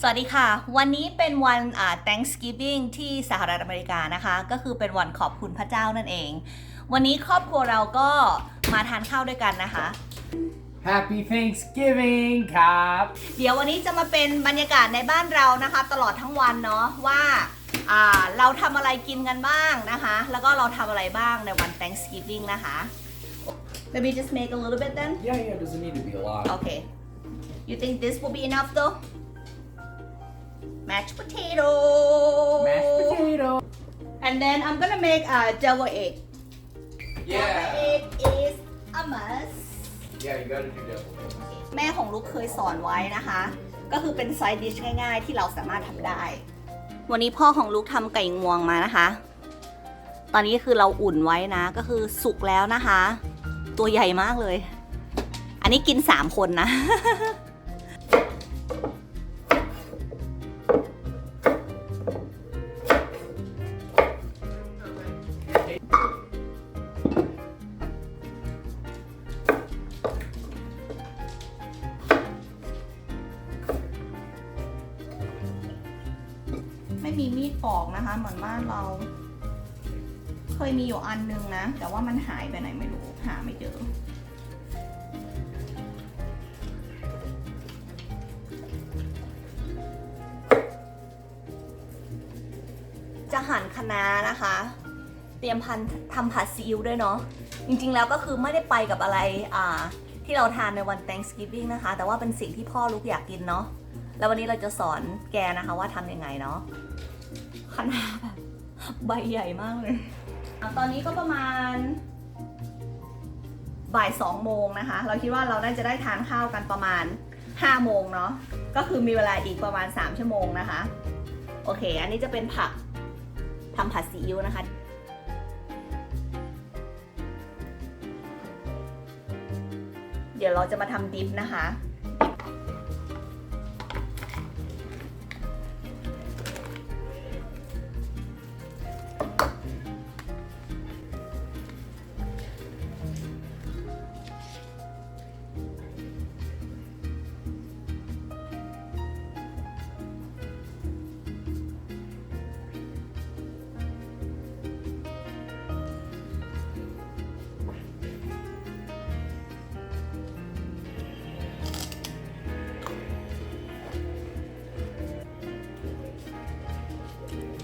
สวัสดีค่ะวันนี้เป็นวันอ่า Thanksgiving ที่สหรัฐอเมริกานะคะ ก็คือเป็นวันขอบคุณพระเจ้านั่นเอง วันนี้ครอบครัวเราก็มาทานข้าวด้วยกันนะคะ Happy Thanksgiving ครับเดี๋ยววันนี้จะมาเป็นบรรยากาศในบ้านเรานะคะตลอดทั้งวันเนาะว่าอ่าเราทำอะไรกินกันบ้างนะคะ แล้วก็เราทำอะไรบ้างในวัน Thanksgiving นะคะ Maybe just make a little bit then Yeah yeah doesn't need to be a lot Okay you think this will be enough though mashed potato. Mashed potato. And then I'm gonna make a java egg. e a v a egg is a must. Yeah, you gotta do double. แม่ของลูกเคยสอนไว้นะคะ ก็คือเป็นไซด์ดิชง่ายๆ ที่เราสามารถทำได้ วันนี้พ่อของลูกทำไก่งวงมานะคะ ตอนนี้คือเราอุ่นไว้นะ ก็คือสุกแล้วนะคะ ตัวใหญ่มากเลย อันนี้กิน 3 คนนะมีมีดปอกนะคะ เหมือนบ้านเราเคยมีอยู่อันนึงนะ แต่ว่ามันหายไปไหนไม่รู้ หาไม่เจอจะหั่นคะน้านะคะ เตรียมพันทำผัดซีอิ๊วด้วยเนาะจริงๆแล้วก็คือไม่ได้ไปกับอะไรอ่าที่เราทานในวัน Thanksgiving นะคะ แต่ว่าเป็นสิ่งที่พ่อลูกอยากกินเนาะแล้ววันนี้เราจะสอนแกนะคะว่าทำยังไงเนาะ ขนาดแบบใบใหญ่มากเลยอตอนนี้ก็ประมาณ บ่ายสองโมงนะคะ เราคิดว่าเราน่าจะได้ทานข้าวกันประมาณห้าโมงเนาะ ก็คือมีเวลาอีกประมาณสามชั่วโมงนะคะ โอเค อันนี้จะเป็นผักทำผัดซีอิ๊วนะคะ เดี๋ยวเราจะมาทำดิฟนะคะ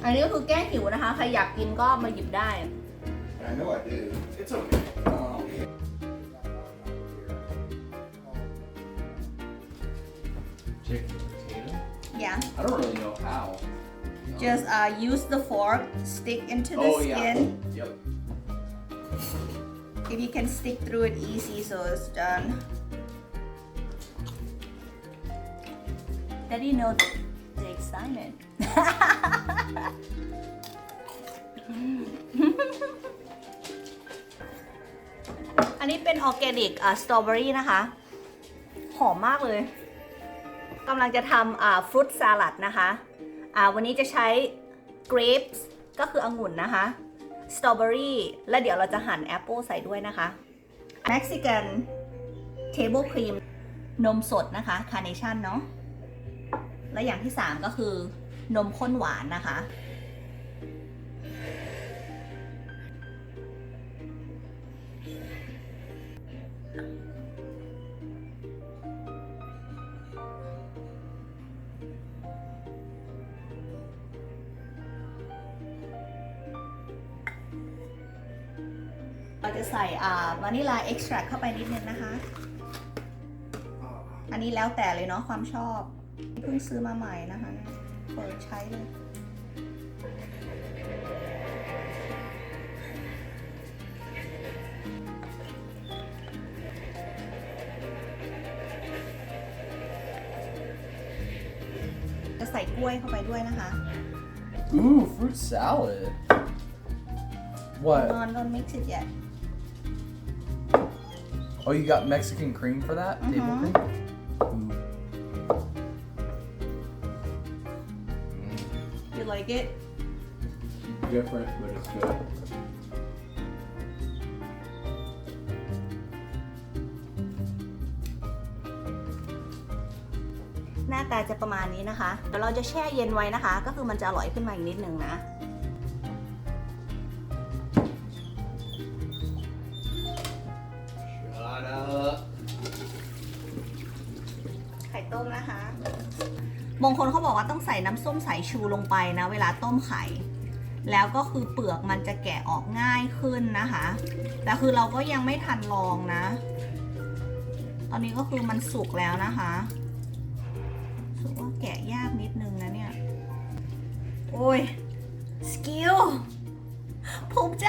อันนี้ก็คือแก้หิวนะคะใครอยากกินก็มาหยิบได้ y e a h I don't really know how. No. just uh use the fork stick into the oh yeah. skin Yep. if you can stick through it easy so it's done Then y o u k n o w the excitement อันนี้เป็นออร์แกนิกอ่สตรอเบอรี่นะคะ หอมมากเลยกำลังจะทำอ่าฟรุตสลัดนะคะอ่าวันนี้จะใช้กรีปส์ก็คือองุ่นนะคะสตรอเบอรี่และเดี๋ยวเราจะหั่นแอปเปิ้ลใส่ด้วยนะคะเม็กซิกันเทเบิลครีมนมสดนะคะคาร์เนชั่นเนาะและอย่างที่ 3 ก็คือนมข้นหวานนะคะ เราจะใส่วานิลาเอ็กซ์แทรเข้าไปนิดนึงนะคะ อันนี้แล้วแต่เลยเนาะความชอบ เพิ่งซื้อมาใหม่นะคะเปิดใช้เลยจะใส่กล้วยเข้าไปด้วยนะคะ Ooh, fruit salad. What? don't mix it yet. Oh, you got Mexican cream for that? Mm -hmm. Table cream? Mm-hmm. like it? different, but it's good. หน้าตาจะประมาณนี้นะคะเดี๋ยวเราจะแช่เย็นไว้นะคะ ก็คือมันจะอร่อยขึ้นมาอีกนิดนึงนะบางคนเขาบอกว่าต้องใส่น้ำส้มสายชูลงไปนะ เวลาต้มไข่ แล้วก็คือเปลือกมันจะแกะออกง่ายขึ้นนะคะ แต่คือเราก็ยังไม่ทันลองนะ ตอนนี้ก็คือมันสุกแล้วนะคะ สุกว่าแกะยากนิดนึงนะเนี่ย โอ้ย สกิลภูมิใจ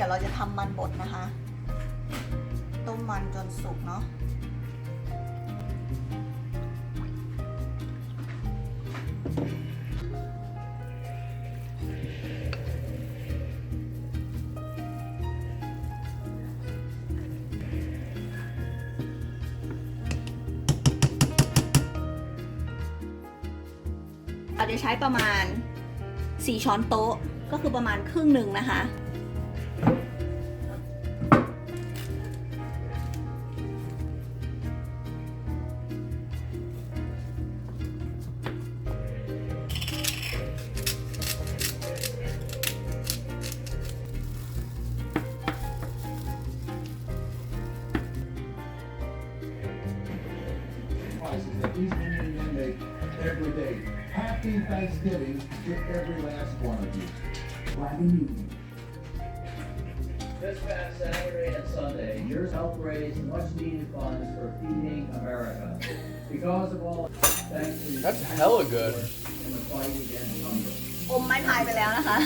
ดี๋ยวเราจะทำมันบดนะคะ ต้มมันจนสุกเนาะราจะใช้ประมาณ 4 ช้อนโต๊ะ ก็คือประมาณครึ่งหนึ่งนะคะ sacrifices that these men and women make every day. Happy Thanksgiving to every last one of you. Glad to meet you. This past Saturday and Sunday, yours helped raise much needed funds for Feeding America. Because of all, thanks to That's hella good. And the fight against hunger. อมไม้พายไปแล้วนะคะ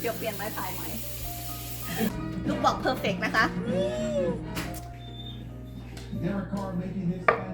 เดี๋ยวเปลี่ยนไม้พายใหม่ลูกบอกเพอร์เฟกนะคะ Derek Carr making his final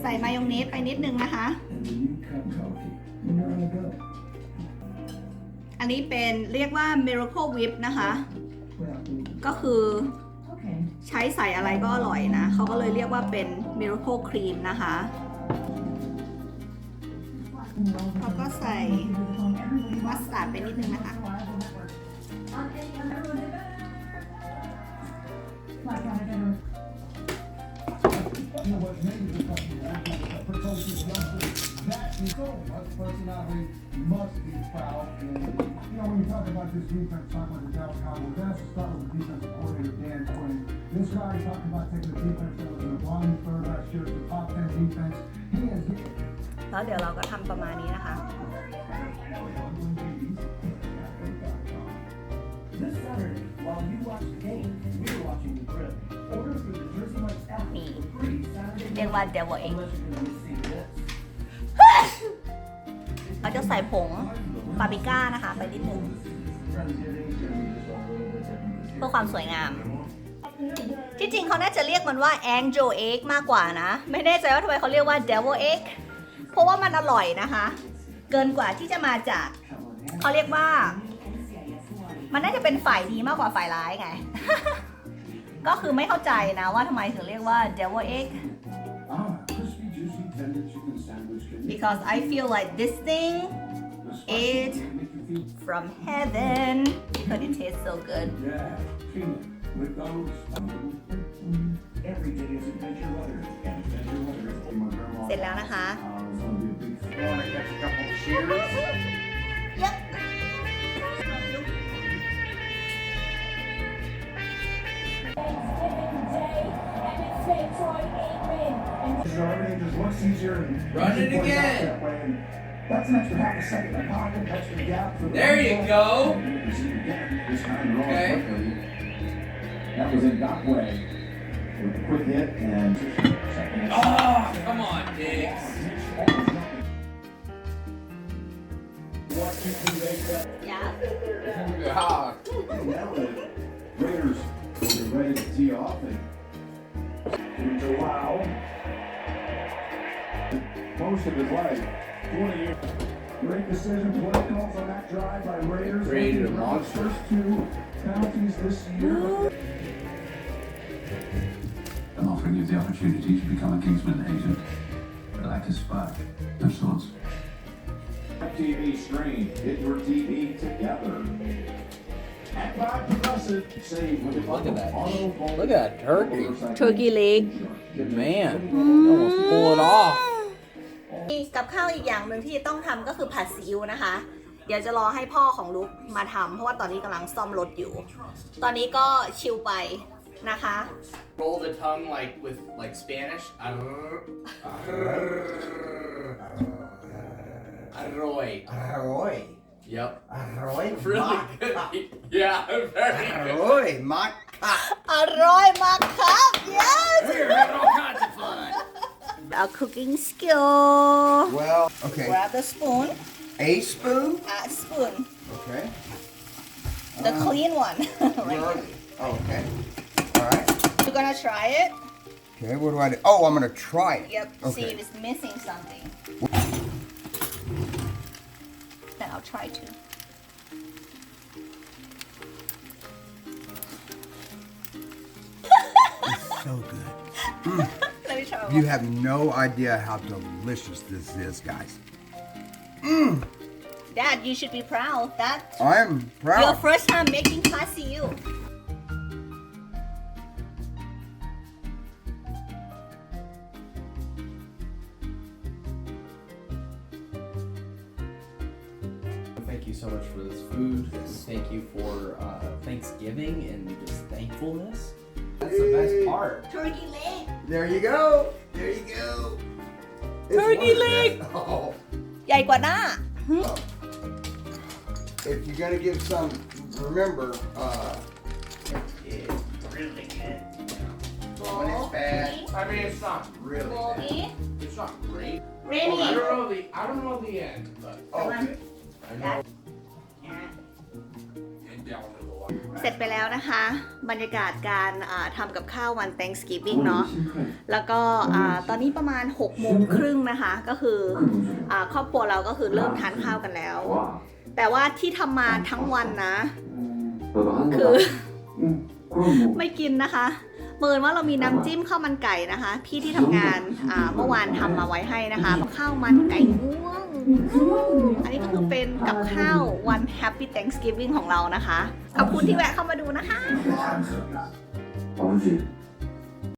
ใส่มายองเนสไปนิดนึงนะคะ อันนี้เป็นเรียกว่า miracle whip นะคะ ก็คือใช้ใส่อะไรก็อร่อยนะ เขาก็เลยเรียกว่าเป็น miracle cream นะคะ เขาก็ใส่มัสตาร์ดไปนิดนึงนะคะ do what the country proposes youngsters. That is so much personality must be proud. And, you know, when you talk about this defense, talking about the Dallas Cowboys, that has to start with the defensive coordinator, Dan Quinn. This guy is talking about taking a defense that was in the bottom third last year, the top 10 defense. He แล้วเดี๋ยวเราก็ทำประมาณนี้นะคะ This Saturday, while you watch the game, we're watching the Order through the งวันเดียวอเองเราจะใส่ผงปาปริก้านะคะไปนิดนึงเพื่อความสวยงาม ที่จริงเขาน่าจะเรียกมันว่า angel egg มากกว่านะ ไม่แน่ใจว่าทำไมเขาเรียกว่า devil egg เพราะว่ามันอร่อยนะคะ เกินกว่าที่จะมาจากเขาเรียกว่า มันน่าจะเป็นฝ่ายดีมากกว่าฝ่ายร้ายไง ก็คือไม่เข้าใจนะว่าทำไมถึงเรียกว่า devil egg because I feel like this thing it's from heaven because it tastes so good. Yeah, is adventure เสร็จแล้วนะคะ easier run it again. That's an extra half a second in the pocket, gap for the There you go. Okay. That was in that Way with a quick hit and. Oh, come on, Diggs. Yeah. yeah. Raiders are ready to tee off and. Wow most of his life. 20 years. Great decision play calls on that drive by Raiders. Created a monster. First two penalties this year. I'm offering you the opportunity to become a Kingsman agent. But like a spy, of sorts. TV screen. Get your TV together. And by Progressive, save with Look at that. Look at that turkey. Turkey leg. man. Mm. Almost pull it off. กับข้าวอีกอย่างหนึ่งที่ต้องทำก็คือผัดซีอิ๊วนะคะ เดี๋ยวจะรอให้พ่อของลุกมาทำเพราะว่าตอนนี้กำลังซ่อมรถอยู่ ตอนนี้ก็ชิลไปนะคะ Roll the tongue like with like Spanish อร่อยอร่อย Yep. อร่อย Really good. Yeah, very good. อร่อยมากค่ะอร่อยมากครับ Yes. a cooking skill. Well, okay. Grab the spoon. A spoon? A spoon. Okay. The uh, clean one. right oh, okay. All right. You're gonna try it. Okay, what do I do? Oh, I'm gonna try it. Yep, okay. see if it's missing something. Then I'll try to. so good. Mm. You have no idea how delicious this is, guys. Mmm. Dad, you should be proud. That I am proud. your first time making pasiu. Thank you so much for this food. Thank you for uh, Thanksgiving and just thankfulness. That's the best part. Turkey leg. There you go. There you go. Turkey leg. Oh. ใหญ่กว่าหน้า Well, hmm? if you're gonna give some, remember, uh, it's really good. When it's bad, I mean, it's not really bad. It's not great. Well, I don't know the I don't know the end, but Oh, I know. And down. เสร็จไปแล้วนะคะ บรรยากาศการทำกับข้าววัน Thanksgiving เนาะ แล้วก็ตอนนี้ประมาณ6โมงครึ่งนะคะ ก็คือครอบครัวเราก็คือเริ่มทานข้าวกันแล้ว แต่ว่าที่ทำมาทั้งวันนะคือไม่กินนะคะเมินว่าเรามีน้ำจิ้มข้าวมันไก่นะคะพี่ที่ทำงานเมื่อวานทำมาไว้ให้นะคะข้าวมันไก่ง้วอันนี้ก็คือเป็นกับข้าววัน Happy Thanksgiving ของเรานะคะ ขอบคุณที่แวะเข้ามาดูนะคะ